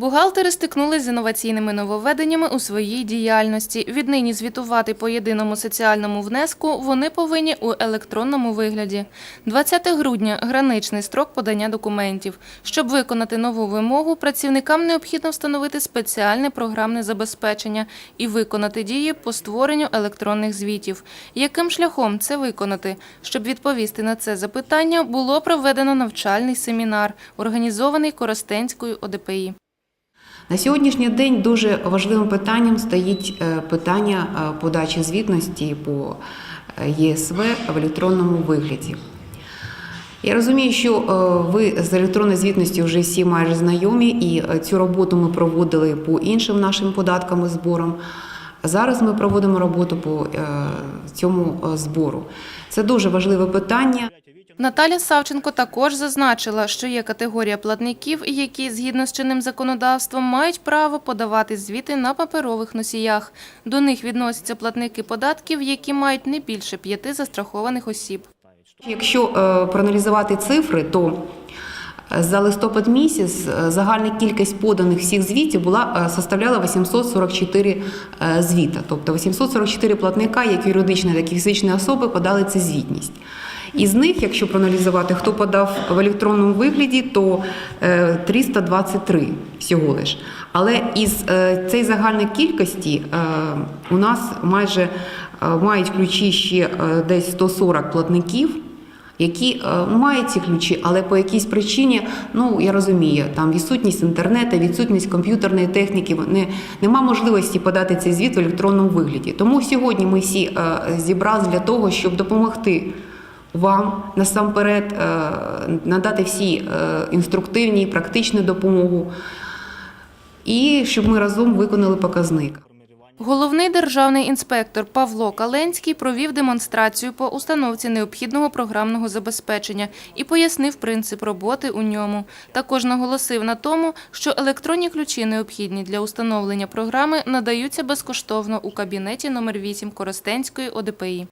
Бухгалтери стикнулись з інноваційними нововведеннями у своїй діяльності. Віднині звітувати по єдиному соціальному внеску вони повинні у електронному вигляді. 20 грудня – граничний строк подання документів. Щоб виконати нову вимогу, працівникам необхідно встановити спеціальне програмне забезпечення і виконати дії по створенню електронних звітів. Яким шляхом це виконати? Щоб відповісти на це запитання, було проведено навчальний семінар, організований Коростенською ОДПІ. На сьогоднішній день дуже важливим питанням стоїть е, питання е, подачі звітності по е, ЄСВ в електронному вигляді. Я розумію, що ви з електронною звітністю вже всі майже знайомі, і цю роботу ми проводили по іншим нашим податкам і зборам. Зараз ми проводимо роботу по цьому збору. Це дуже важливе питання. Наталя Савченко також зазначила, що є категорія платників, які згідно з чинним законодавством мають право подавати звіти на паперових носіях. До них відносяться платники податків, які мають не більше п'яти застрахованих осіб. Якщо е, проаналізувати цифри, то за листопад місяць е, загальна кількість поданих всіх звітів була е, составляла 844 е, звіта. Тобто 844 платника, як юридичні, так і фізичні особи, подали цю звітність. Із них, якщо проаналізувати, хто подав в електронному вигляді, то е, 323 всього лиш. Але із цієї загальної кількості у нас майже мають ключі ще десь 140 платників, які е, мають ці ключі, але по якійсь причині, ну я розумію, там відсутність інтернету, відсутність комп'ютерної техніки, не, нема можливості подати цей звіт в електронному вигляді. Тому сьогодні ми всі е, зібрались для того, щоб допомогти вам насамперед е, надати всі інструктивні, практичну допомогу, і щоб ми разом виконали показник. Головний державний інспектор Павло Каленський провів демонстрацію по установці необхідного програмного забезпечення і пояснив принцип роботи у ньому. Також наголосив на тому, що електронні ключі, необхідні для установлення програми, надаються безкоштовно у кабінеті номер 8 Коростенської ОДПІ.